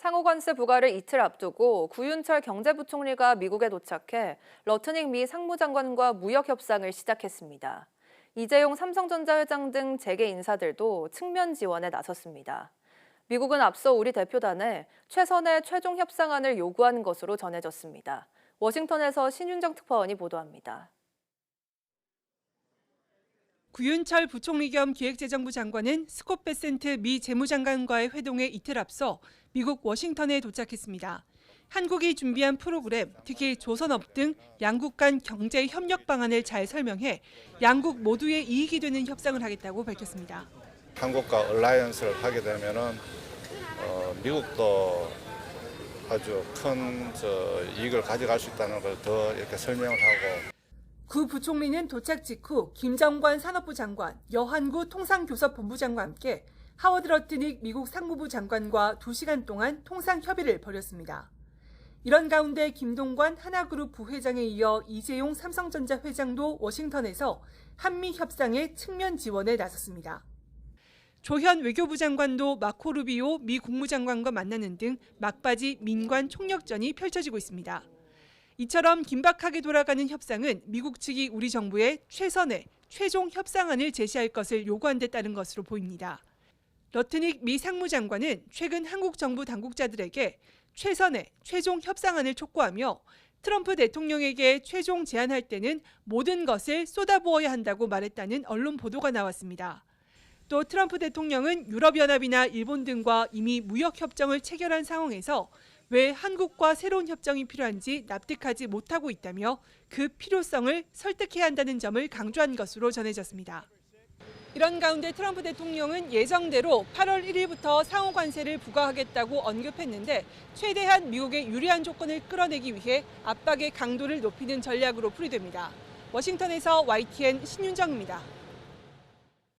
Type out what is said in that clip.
상호 관세 부과를 이틀 앞두고 구윤철 경제부총리가 미국에 도착해 러트닉 미 상무장관과 무역 협상을 시작했습니다. 이재용 삼성전자 회장 등 재계 인사들도 측면 지원에 나섰습니다. 미국은 앞서 우리 대표단에 최선의 최종 협상안을 요구한 것으로 전해졌습니다. 워싱턴에서 신윤정 특파원이 보도합니다. 구윤철 부총리 겸 기획재정부 장관은 스콧 베센트 미 재무장관과의 회동에 이틀 앞서 미국 워싱턴에 도착했습니다. 한국이 준비한 프로그램, 특히 조선업 등 양국 간 경제 협력 방안을 잘 설명해 양국 모두의 이익이 되는 협상을 하겠다고 밝혔습니다. 한국과 얼라이언스를 하게 되면은 어, 미국도 아주 큰 저, 이익을 가져갈 수 있다는 걸 더 이렇게 설명을 하고 구 부총리는 도착 직후 김정관 산업부 장관, 여한구 통상교섭본부장과 함께 하워드 러트닉 미국 상무부 장관과 2시간 동안 통상 협의를 벌였습니다. 이런 가운데 김동관 하나그룹 부회장에 이어 이재용 삼성전자 회장도 워싱턴에서 한미 협상의 측면 지원에 나섰습니다. 조현 외교부 장관도 마코 루비오 미 국무장관과 만나는 등 막바지 민관 총력전이 펼쳐지고 있습니다. 이처럼 긴박하게 돌아가는 협상은 미국 측이 우리 정부에 최선의 최종 협상안을 제시할 것을 요구한 데 따른 것으로 보입니다. 러트닉 미 상무장관은 최근 한국 정부 당국자들에게 최선의 최종 협상안을 촉구하며 트럼프 대통령에게 최종 제안할 때는 모든 것을 쏟아부어야 한다고 말했다는 언론 보도가 나왔습니다. 또 트럼프 대통령은 유럽연합이나 일본 등과 이미 무역 협정을 체결한 상황에서 왜 한국과 새로운 협정이 필요한지 납득하지 못하고 있다며 그 필요성을 설득해야 한다는 점을 강조한 것으로 전해졌습니다. 이런 가운데 트럼프 대통령은 예정대로 8월 1일부터 상호 관세를 부과하겠다고 언급했는데 최대한 미국의 유리한 조건을 끌어내기 위해 압박의 강도를 높이는 전략으로 풀이됩니다. 워싱턴에서 YTN 신윤정입니다.